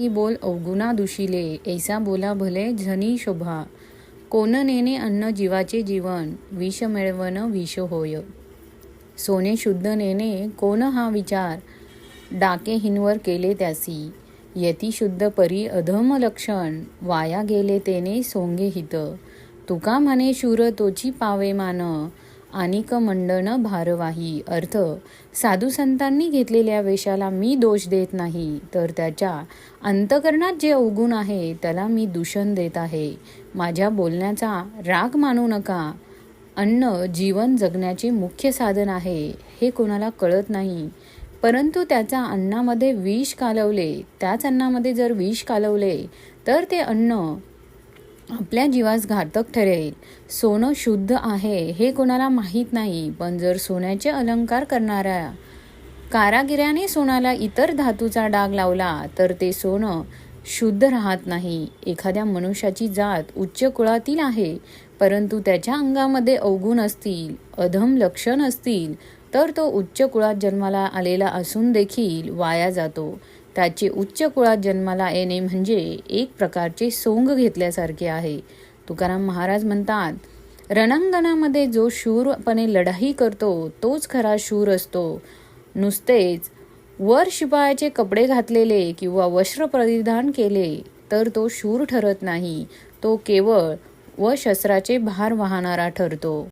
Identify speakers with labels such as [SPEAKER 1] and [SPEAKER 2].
[SPEAKER 1] ही बोल अवगुणा दुशिले. ऐसा बोला भले झनी शोभा. कोण नेणे अन्न जीवाचे जीवन? विष मिळवण विष होय. सोने शुद्ध नेणे कोण हा विचार? डाके हिनवर केले त्यासी. यती शुद्ध परी अधम लक्षण. वाया गेले तेने सोंगे हित. तुका म्हणे शूर तोची पावे मान. आणिक मंडन भारवाही. अर्थ साधू संतांनी घेतलेल्या वेशाला मी दोष देत नाही. तर त्याच्या अंतकरणात जे अवगुण आहे त्याला मी दूषण देत आहे. माझ्या बोलण्याचा राग मानू नका. अन्न जीवन जगण्याचे मुख्य साधन आहे हे कोणाला कळत नाही. परंतु त्याच्या अन्नामध्ये विष कालवले त्याच अन्नामध्ये जर विष कालवले तर ते अन्न आपल्या जीवास घातक ठरेल. सोनं शुद्ध आहे हे कोणाला माहीत नाही पण जर सोन्याचे अलंकार करणाऱ्या कारागिराने सोन्याला इतर धातूचा डाग लावला तर ते सोनं शुद्ध राहत नाही. एखाद्या मनुष्याची जात उच्च कुळातील आहे परंतु त्याच्या अंगामध्ये अवगुण असतील अधम लक्षण असतील तर तो उच्च कुळात जन्माला आलेला असून देखील वाया जातो. त्याचे उच्च कुळात जन्माला येणे म्हणजे एक प्रकारचे सोंग घेतल्यासारखे आहे. तुकाराम महाराज म्हणतात रणांगणामध्ये जो शूरपणे लढाई करतो तोच खरा शूर असतो. नुसतेच वर शिपायाचे कपडे घातलेले किंवा वस्त्र परिधान केले तर तो शूर ठरत नाही. तो केवळ व शस्त्राचे भार वाहणारा ठरतो.